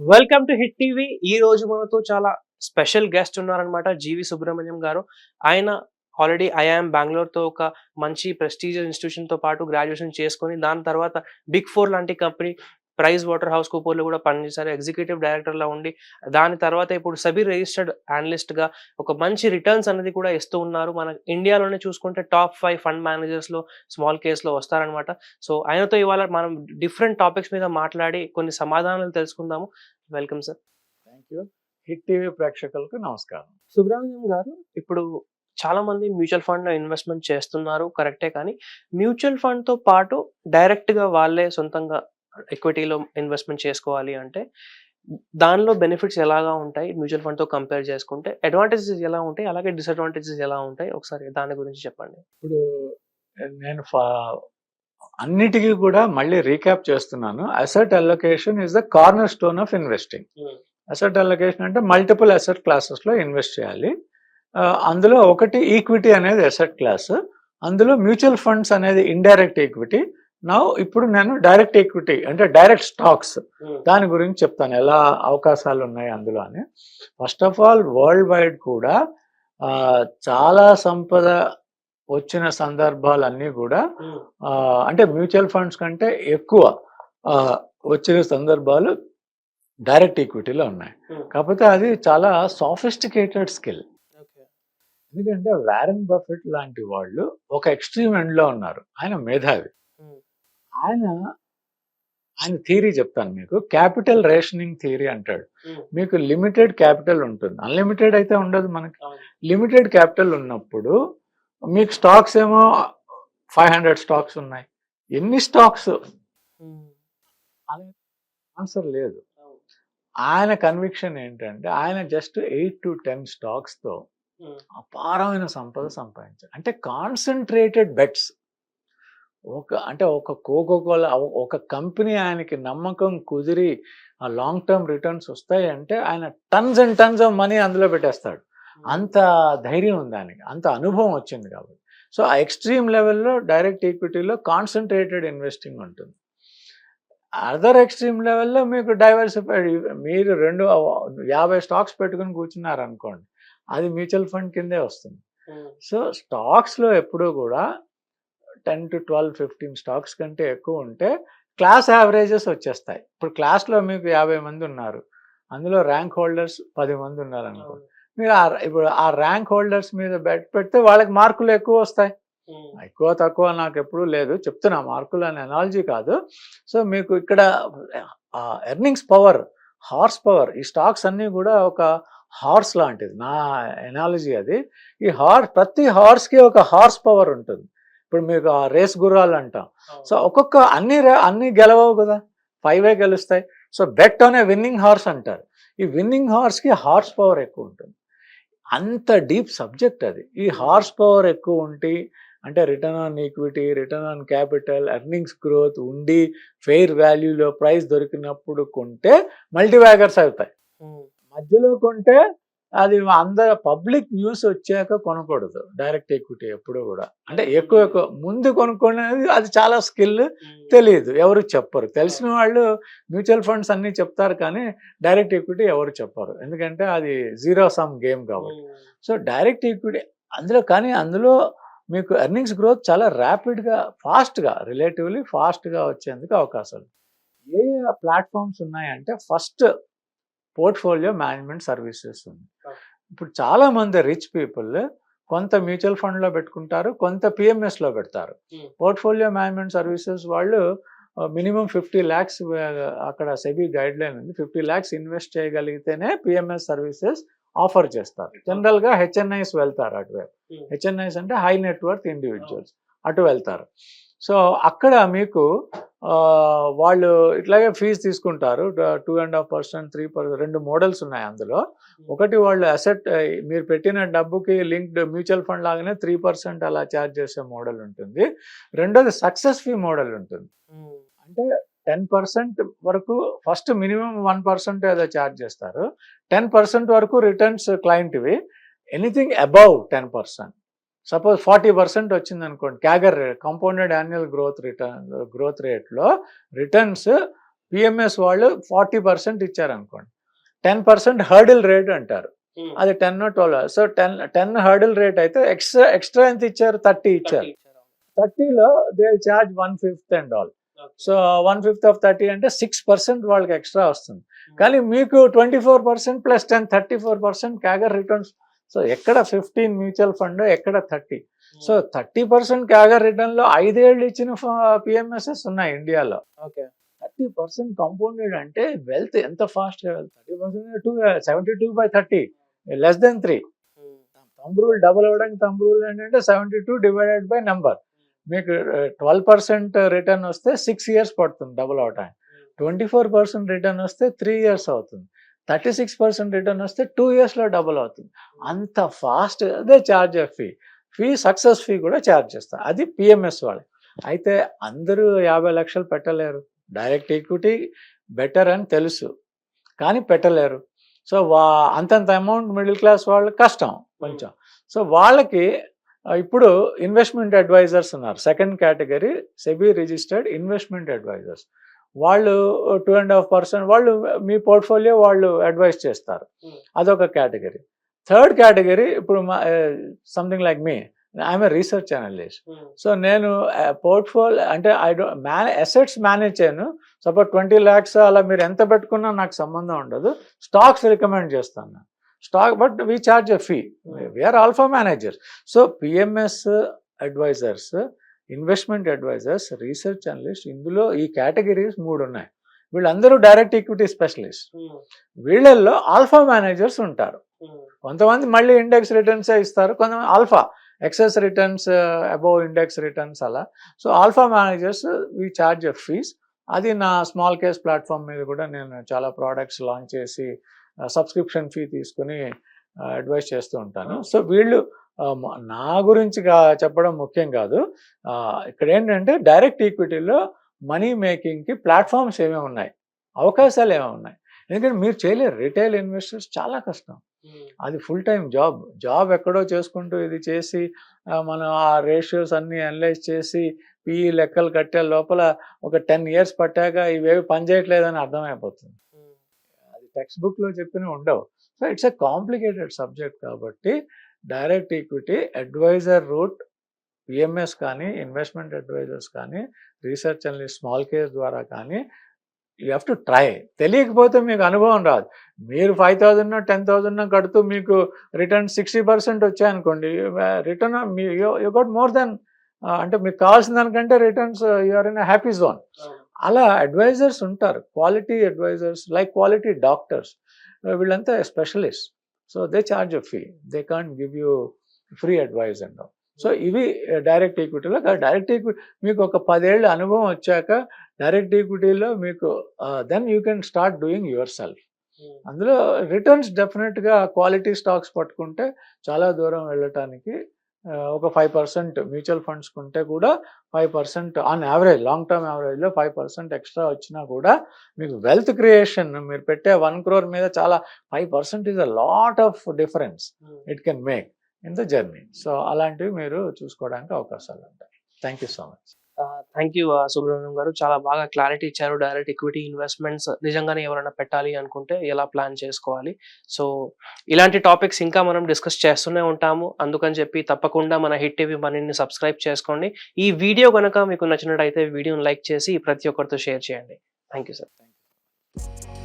Welcome to hit TV ఈ రోజు మనతో చాలా స్పెషల్ గెస్ట్ ఉన్నారనమాట జీవి సుబ్రహ్మణ్యం గారు. ఆయన ఆల్రెడీ ఐఐఎం బెంగళూరుతో ఒక మంచి ప్రెస్టీజియస్ ఇన్స్టిట్యూషన్తో పాటు గ్రాడ్యుయేషన్ చేసుకొని దాని తర్వాత బిగ్ ఫోర్ లాంటి కంపెనీ ప్రైజ్ వాటర్ హౌస్ కూపర్లో కూడా పనిచేశారు ఎగ్జిక్యూటివ్ డైరెక్టర్ లా ఉండి దాని తర్వాత ఇప్పుడు సబీ రిజిస్టర్డ్ అనలిస్ట్గా ఒక మంచి రిటర్న్స్ అనేది కూడా ఇస్తూ ఉన్నారు. మన ఇండియాలోనే చూసుకుంటే టాప్ ఫైవ్ ఫండ్ మేనేజర్స్లో స్మాల్ కేస్లో వస్తారనమాట సో ఆయనతో ఇవాళ మనం డిఫరెంట్ టాపిక్స్ మీద మాట్లాడి కొన్ని సమాధానాలు తెలుసుకుందాము. Welcome sir. Thank you. Hit TV ప్రేక్షకులకు నమస్కారం. సుబ్రహ్మణ్యం గారు ఇప్పుడు చాలా మంది మ్యూచువల్ ఫండ్లో ఇన్వెస్ట్మెంట్ చేస్తున్నారు. కరెక్టే కానీ మ్యూచువల్ ఫండ్తో పాటు డైరెక్ట్గా వాళ్ళే సొంతంగా ఎక్విటీలో ఇన్వెస్ట్మెంట్ చేసుకోవాలి అంటే దానిలో బెనిఫిట్స్ ఎలాగా ఉంటాయి? మ్యూచువల్ ఫండ్తో కంపేర్ చేసుకుంటే అడ్వాంటేజెస్ ఎలా ఉంటాయి? అలాగే డిసడ్వాంటేజెస్ ఎలా ఉంటాయి? ఒకసారి దాని గురించి చెప్పండి. ఇప్పుడు నేను అన్నిటికీ కూడా మళ్ళీ రీక్యాప్ చేస్తున్నాను. Asset allocation is the cornerstone of investing asset allocation అంటే మల్టిపుల్ అసెట్ క్లాసెస్లో ఇన్వెస్ట్ చేయాలి. అందులో ఒకటి ఈక్విటీ అనేది అసెట్ క్లాస్ అందులో మ్యూచువల్ ఫండ్స్ అనేది ఇండైరెక్ట్ ఈక్విటీ నా ఇప్పుడు నేను డైరెక్ట్ ఈక్విటీ అంటే డైరెక్ట్ స్టాక్స్ దాని గురించి చెప్తాను. ఎలా అవకాశాలు ఉన్నాయి అందులో అని. First of all worldwide కూడా చాలా సంపద వచ్చిన సందర్భాలన్నీ కూడా ఆ, అంటే మ్యూచువల్ ఫండ్స్ కంటే ఎక్కువ వచ్చిన సందర్భాలు డైరెక్ట్ ఈక్విటీలో ఉన్నాయి. కాకపోతే అది చాలా సాఫిస్టికేటెడ్ స్కిల్ ఎందుకంటే వారెన్ బఫెట్ లాంటి వాళ్ళు ఒక ఎక్స్ట్రీమ్ ఎండ్లో ఉన్నారు. ఆయన మేధావి. ఆయన ఆయన థియరీ చెప్తాను మీకు. క్యాపిటల్ రేషనింగ్ థియరీ అంటాడు. మీకు లిమిటెడ్ క్యాపిటల్ ఉంటుంది. అన్లిమిటెడ్ అయితే ఉండదు మనకి. లిమిటెడ్ క్యాపిటల్ ఉన్నప్పుడు మీకు స్టాక్స్ ఏమో ఫైవ్ హండ్రెడ్ స్టాక్స్ ఉన్నాయి. ఎన్ని స్టాక్స్? ఆన్సర్ లేదు. ఆయన కన్విక్షన్ ఏంటంటే ఆయన జస్ట్ ఎయిట్ టు టెన్ స్టాక్స్తో అపారమైన సంపద సంపాదించారు అంటే కాన్సన్ట్రేటెడ్ బెట్స్. ఒక అంటే ఒక కోకోకోలా ఒక కంపెనీ ఆయనకి నమ్మకం కుదిరి ఆ లాంగ్ టర్మ్ రిటర్న్స్ వస్తాయి అంటే ఆయన tons and tons of money అందులో పెట్టేస్తాడు. అంత ధైర్యం ఉంది ఆయనకి అంత అనుభవం వచ్చింది కాబట్టి. సో ఆ ఎక్స్ట్రీమ్ లెవెల్లో డైరెక్ట్ ఈక్విటీలో కాన్సన్ట్రేటెడ్ ఇన్వెస్టింగ్ ఉంటుంది. అదర్ ఎక్స్ట్రీమ్ లెవెల్లో మీకు డైవర్సిఫైడ్ మీరు రెండు యాభై స్టాక్స్ పెట్టుకుని కూర్చున్నారు అనుకోండి అది మ్యూచువల్ ఫండ్ కిందే వస్తుంది. సో స్టాక్స్లో ఎప్పుడూ కూడా ten to twelve fifteen stocks కంటే ఎక్కువ ఉంటే క్లాస్ యావరేజెస్ వచ్చేస్తాయి. ఇప్పుడు క్లాస్లో మీకు యాభై మంది ఉన్నారు. అందులో ర్యాంక్ హోల్డర్స్ పది మంది ఉన్నారు అనుకోండి మీరు ఆ ఇప్పుడు ఆ ర్యాంక్ హోల్డర్స్ మీద బెట్ పెడితే వాళ్ళకి మార్కులు ఎక్కువ వస్తాయి. ఎక్కువ తక్కువ నాకు ఎప్పుడూ లేదు. చెప్తున్నా మార్కులు అనే ఎనాలజీ కాదు. సో మీకు ఇక్కడ ఎర్నింగ్స్ పవర్ హార్స్ పవర్ ఈ స్టాక్స్ అన్నీ కూడా ఒక హార్స్ లాంటిది. నా ఎనాలజీ అది. ఈ హార్స్ ప్రతి హార్స్కి ఒక హార్స్ పవర్ ఉంటుంది. ఇప్పుడు మీకు ఆ రేస్ గుర్రాలు అంటాం. సో ఒక్కొక్క అన్ని అన్ని గెలవవు కదా. ఫైవే గెలుస్తాయి. సో బెట్ అనే విన్నింగ్ హార్స్ అంటారు. ఈ విన్నింగ్ హార్స్కి హార్స్ పవర్ ఎక్కువ ఉంటుంది. అంత డీప్ సబ్జెక్ట్ అది. ఈ హార్స్ పవర్ ఎక్కువ ఉండి అంటే return on equity return on capital earnings growth ఉండి ఫెయిర్ వాల్యూలో ప్రైస్ దొరికినప్పుడు కొంటే మల్టీవ్యాగర్స్ అవుతాయి. మధ్యలో కొంటే అది అందరు పబ్లిక్ న్యూస్ వచ్చాక కొనకూడదు. డైరెక్ట్ ఈక్విటీ ఎప్పుడు కూడా. అంటే ఎక్కువ ఎక్కువ ముందు కొనుక్కునేది అది చాలా స్కిల్ తెలియదు ఎవరు చెప్పరు. తెలిసిన వాళ్ళు మ్యూచువల్ ఫండ్స్ అన్నీ చెప్తారు కానీ డైరెక్ట్ ఈక్విటీ ఎవరు చెప్పరు. ఎందుకంటే అది జీరో సమ్ గేమ్ కాబట్టి. సో డైరెక్ట్ ఈక్విటీ అందులో కానీ అందులో మీకు ఎర్నింగ్స్ గ్రోత్ చాలా ర్యాపిడ్గా ఫాస్ట్గా రిలేటివ్లీ ఫాస్ట్గా వచ్చేందుకు అవకాశాలు ఏ ప్లాట్ఫామ్స్ ఉన్నాయంటే ఫస్ట్ పోర్ట్ఫోలియో మేనేజ్మెంట్ సర్వీసెస్ ఉంది. ఇప్పుడు చాలా మంది రిచ్ పీపుల్ కొంత మ్యూచువల్ ఫండ్లో పెట్టుకుంటారు కొంత పిఎంఎస్లో పెడతారు. పోర్ట్ఫోలియో మేనేజ్మెంట్ సర్వీసెస్ వాళ్ళు మినిమం ఫిఫ్టీ ల్యాక్స్ అక్కడ సెబీ గైడ్ లైన్ ఉంది. ఫిఫ్టీ ల్యాక్స్ ఇన్వెస్ట్ చేయగలిగితేనే పిఎంఎస్ సర్వీసెస్ ఆఫర్ చేస్తారు. జనరల్గా హెచ్ఎన్ఐస్ వెళ్తారు అటువైపు. హెచ్ఎన్ఐస్ అంటే హై నెట్వర్క్ ఇండివిజువల్స్ అటు వెళ్తారు. సో అక్కడ మీకు వాళ్ళు ఇట్లాగే ఫీజు తీసుకుంటారు. Two and half percent three percent రెండు మోడల్స్ ఉన్నాయి అందులో. ఒకటి వాళ్ళు అసెట్ మీరు పెట్టిన డబ్బుకి లింక్డ్ మ్యూచువల్ ఫండ్ లాగానే త్రీ పర్సెంట్ అలా ఛార్జ్ చేసే మోడల్ ఉంటుంది. రెండోది సక్సెస్ ఫీ మోడల్ ఉంటుంది. అంటే టెన్ పర్సెంట్ వరకు ఫస్ట్ మినిమం వన్ పర్సెంట్ ఏదో ఛార్జ్ చేస్తారు. టెన్ పర్సెంట్ వరకు returns క్లయింట్వి. Anything above ten percent. Suppose forty percent వచ్చింది అనుకోండి CAGR rate compounded annual growth return growth రేట్లో రిటర్న్స్ పిఎంఎస్ వాళ్ళు ఫార్టీ పర్సెంట్ ఇచ్చారు అనుకోండి టెన్ పర్సెంట్ హర్డిల్ రేట్ అంటారు. అది ten twelve so ten ten hurdle rate అయితే ఎక్స్ట్రా ఎక్స్ట్రా ఎంత ఇచ్చారు? థర్టీ ఇచ్చారు. థర్టీలో they charge one fifth and all so one fifth of thirty అంటే సిక్స్ పర్సెంట్ వాళ్ళకి ఎక్స్ట్రా వస్తుంది. కానీ మీకు twenty four percent plus ten thirty four percent CAGR returns so ఎక్కడ ఫిఫ్టీన్ మ్యూచువల్ ఫండ్ ఎక్కడ thirty so thirty percent CAGR రిటర్న్లో ఐదేళ్ళు ఇచ్చిన పిఎంఎస్ఎస్ ఉన్నాయి ఇండియాలో. ఓకే. థర్టీ పర్సెంట్ కాంపౌండెడ్ అంటే వెల్త్ ఎంత fast thirty percent two seventy two by thirty less than three thumb rule double అవ్వడానికి థంబ్ రూల్ ఏంటంటే seventy two divided by number మీకు ట్వెల్వ్ పర్సెంట్ రిటర్న్ వస్తే సిక్స్ ఇయర్స్ పడుతుంది double అవడానికి twenty four percent return వస్తే three years అవుతుంది. Thirty six percent return వస్తే two ఇయర్స్లో డబుల్ అవుతుంది. అంత ఫాస్ట్ అదే charge fee. Fee success fee కూడా ఛార్జ్ చేస్తారు అది పిఎంఎస్ వాళ్ళు. అయితే అందరూ యాభై లక్షలు పెట్టలేరు. డైరెక్ట్ ఈక్విటీ బెటర్ అని తెలుసు. కానీ పెట్టలేరు. సో వా అంతంత అమౌంట్ మిడిల్ క్లాస్ వాళ్ళు కష్టం కొంచెం. సో వాళ్ళకి ఇప్పుడు ఇన్వెస్ట్మెంట్ అడ్వైజర్స్ ఉన్నారు. Second category SEBI registered investment advisers. వాళ్ళు టూ అండ్ హాఫ్ పర్సెంట్ వాళ్ళు మీ పోర్ట్ఫోలియో వాళ్ళు అడ్వైస్ చేస్తారు. Hmm. అదొక కేటగిరీ. థర్డ్ కేటగిరీ ఇప్పుడు something like me I'm a research analyst so నేను పోర్ట్ఫోలియో అంటే I do manage assets manage చేయను. సపోజ్ ట్వంటీ ల్యాక్స్ అలా మీరు ఎంత పెట్టుకున్నా నాకు సంబంధం ఉండదు. స్టాక్స్ రికమెండ్ చేస్తాను stock but we charge a fee we are alpha managers so PMS advisers investment advisers research analyst ఇందులో ఈ కేటగిరీస్ మూడు ఉన్నాయి. వీళ్ళందరూ డైరెక్ట్ ఈక్విటీ స్పెషలిస్ట్. వీళ్ళల్లో ఆల్ఫా మేనేజర్స్ ఉంటారు. కొంతమంది మళ్ళీ ఇండెక్స్ రిటర్న్స్ ఇస్తారు కొంతమంది alpha excess returns above index returns అలా. So alpha managers we charge a fees. అది నా స్మాల్ కేస్ ప్లాట్ఫామ్ మీద కూడా నేను చాలా ప్రోడక్ట్స్ లాంచ్ చేసి సబ్స్క్రిప్షన్ ఫీ తీసుకుని అడ్వైస్ చేస్తూ ఉంటాను. సో వీళ్ళు నా గురించి చెప్పడం ముఖ్యం కాదు. ఇక్కడ ఏంటంటే డైరెక్ట్ ఈక్విటీలో మనీ మేకింగ్కి ప్లాట్ఫామ్స్ ఏమేమి ఉన్నాయి? అవకాశాలు ఏమేమి ఉన్నాయి? ఎందుకంటే మీరు చేయలేరు. రిటైల్ ఇన్వెస్టర్స్ చాలా కష్టం. అది ఫుల్ టైం జాబ్. జాబ్ ఎక్కడో చేసుకుంటూ ఇది చేసి మనం ఆ రేషియోస్ అన్ని అనలైజ్ చేసి ఈ లెక్కలు కట్టే లోపల ఒక టెన్ ఇయర్స్ పట్టాక ఇవేవి పనిచేయట్లేదని అర్థమైపోతుంది. అది టెక్స్ట్ బుక్లో చెప్పినవి ఉండవు. So it's a complicated subject కాబట్టి direct equity adviser route PMS కానీ ఇన్వెస్ట్మెంట్ అడ్వైజర్స్ కానీ రీసెర్చ్ అనలిస్ట్ స్మాల్ కేస్ ద్వారా కానీ యూ హ్యావ్ టు ట్రై. తెలియకపోతే మీకు అనుభవం రాదు. మీరు ఫైవ్ థౌజండ్ టెన్ థౌజండ్ కడుతూ మీకు రిటర్న్ సిక్స్టీ పర్సెంట్ వచ్చాయనుకోండి రిటర్న్ మీ యూ గోట్ మోర్ దెన్ అంటే మీకు కావాల్సిన దానికంటే returns you're in happy zone. అలా అడ్వైజర్స్ ఉంటారు. Quality advisers like quality doctors. వీళ్ళంతా specialist so they charge a fee they can't give you free advice and so ఇవి డైరెక్ట్ ఈక్విటీలో డైరెక్ట్ ఈక్విటీ మీకు ఒక పదేళ్ళ అనుభవం వచ్చాక డైరెక్ట్ ఈక్విటీలో మీకు then you can start doing yourself అందులో రిటర్న్స్ డెఫినెట్గా క్వాలిటీ స్టాక్స్ పట్టుకుంటే చాలా దూరం వెళ్ళటానికి ఒక ఫైవ్ పర్సెంట్ మ్యూచువల్ ఫండ్స్ ఉంటే కూడా five percent on average long term యావరేజ్లో five percent extra వచ్చినా కూడా మీకు వెల్త్ క్రియేషన్ మీరు పెట్టే వన్ క్రోర్ మీద చాలా five percent is a lot of difference it can make in the journey so అలాంటివి మీరు చూసుకోవడానికి అవకాశాలు ఉంటాయి. Thank you so much thank you Subrahmanyam గారు. చాలా బాగా క్లారిటీ ఇచ్చారు. డైరెక్ట్ ఈక్విటీ ఇన్వెస్ట్మెంట్స్ నిజంగానే ఎవరైనా పెట్టాలి అనుకుంటే ఎలా ప్లాన్ చేసుకోవాలి. సో ఇలాంటి టాపిక్స్ ఇంకా మనం డిస్కస్ చేస్తూనే ఉంటాము. అందుకని చెప్పి తప్పకుండా మన హిట్ టీవీ మనీని సబ్స్క్రైబ్ చేసుకోండి. ఈ వీడియో కనుక మీకు నచ్చినట్టయితే వీడియోని లైక్ చేసి ప్రతి ఒక్కరితో షేర్ చేయండి. Thank you sir